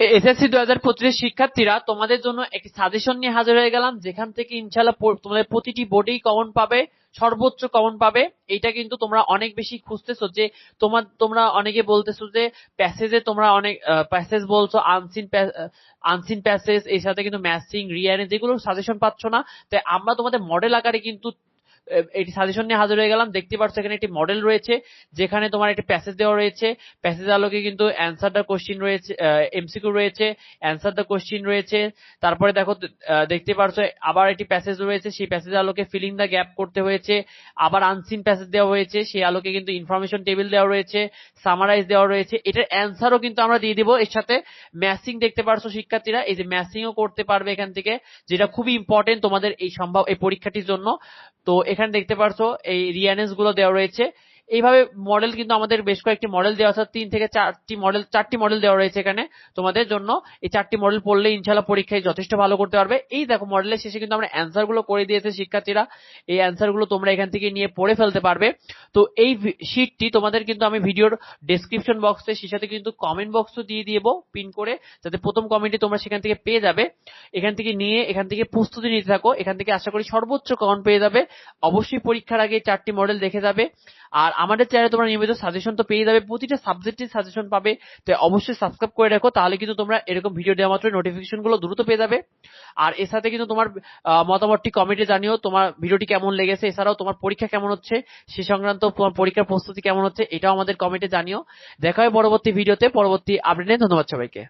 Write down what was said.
SSC দু হাজার শিক্ষার্থীরা তোমাদের জন্য একটি সাজেশন নিয়ে হাজির হয়ে গেলাম, যেখান থেকে ইনশাল্লাহ তোমাদের প্রতিটি বোর্ডেই কমন পাবে, সর্বোচ্চ কমন পাবে। এইটা কিন্তু তোমরা অনেক বেশি খুঁজতেছো যে তোমার, তোমরা অনেকে বলতেছো যে প্যাসেজে তোমরা অনেক প্যাসেজ বলছো আনসিন আনসিন প্যাসেজ এর সাথে কিন্তু ম্যাসিং রিয়ারে যেগুলো সাজেশন পাচ্ছ না। তাই আমরা তোমাদের মডেল আকারে কিন্তু এটি সাজেশন নিয়ে হাজির হয়ে গেলাম। দেখতে পাচ্ছ এখানে একটি মডেল রয়েছে, যেখানে তোমার একটি প্যাসেজ দেওয়া রয়েছে। প্যাসেজ আলোকে কিন্তু অ্যান্সার দ্য কোশ্চিন রয়েছে এমসিকিউ রয়েছে অ্যান্সার দ্য কোশ্চিন রয়েছে। তারপরে দেখো দেখতে পারছ আবার একটি প্যাসেজ রয়েছে, সেই প্যাসেজ আলোকে ফিলিং দ্য গ্যাপ করতে হয়েছে। আবার আনসিন প্যাসেজ দেওয়া হয়েছে, সেই আলোকে কিন্তু ইনফরমেশন টেবিল দেওয়া রয়েছে সামারাইজ দেওয়া রয়েছে। এটার অ্যান্সারও কিন্তু আমরা দিয়ে দিব। এর সাথে ম্যাসিং দেখতে পারছ শিক্ষার্থীরা, এই যে ম্যাসিংও করতে পারবে এখান থেকে, যেটা খুবই ইম্পর্টেন্ট তোমাদের এই সম্ভব, এই পরীক্ষাটির জন্য। তো এখানে দেখতে পারছ এই রিয়ানেন্সগুলো দেওয়া রয়েছে। এইভাবে মডেল কিন্তু আমাদের বেশ কয়েকটি মডেল দেওয়া আছে। তিন থেকে চারটি মডেল চারটি মডেল দেওয়া রয়েছে এখানে তোমাদের জন্য। এই চারটি মডেল পড়লে ইনশাল্লাহ পরীক্ষায় যথেষ্ট ভালো করতে পারবে। এই দেখো মডেলের শেষে কিন্তু আমরা অ্যান্সারগুলো করে দিয়েছে শিক্ষার্থীরা। এই অ্যান্সারগুলো তোমরা এখান থেকে নিয়ে পড়ে ফেলতে পারবে। তো এই শিটটি তোমাদের কিন্তু আমি ভিডিওর ডেসক্রিপশন বক্সে সেই সাথে কিন্তু কমেন্ট বক্সও দিয়ে দিব পিন করে, যাতে প্রথম কমেন্টে তোমরা সেখান থেকে পেয়ে যাবে। এখান থেকে নিয়ে, এখান থেকে প্রস্তুতি নিতে থাকো। এখান থেকে আশা করি সর্বোচ্চ কমন পেয়ে যাবে। অবশ্যই পরীক্ষার আগে চারটি মডেল দেখে যাবে। আর আমাদের চ্যানেলে তোমরা নিয়মিত সাজেশন তো পেয়ে যাবে, প্রতিটা সাবজেক্টের সাজেশন পাবে, তো অবশ্যই সাবস্ক্রাইব করে রাখো, তাহলে কিন্তু তোমরা এরকম ভিডিও দেওয়া মাত্র নোটিফিকেশনগুলো দ্রুত পেয়ে যাবে। আর এর সাথে কিন্তু তোমার মতামতটি কমেন্টে জানিও, তোমার ভিডিওটি কেমন লেগেছে, এছাড়াও তোমার পরীক্ষা কেমন হচ্ছে, সে সংক্রান্ত তোমার পরীক্ষার প্রস্তুতি কেমন হচ্ছে, এটাও আমাদের কমেন্টে জানিও। দেখা হয় পরবর্তী ভিডিওতে পরবর্তী আপডেটে ধন্যবাদ সবাইকে।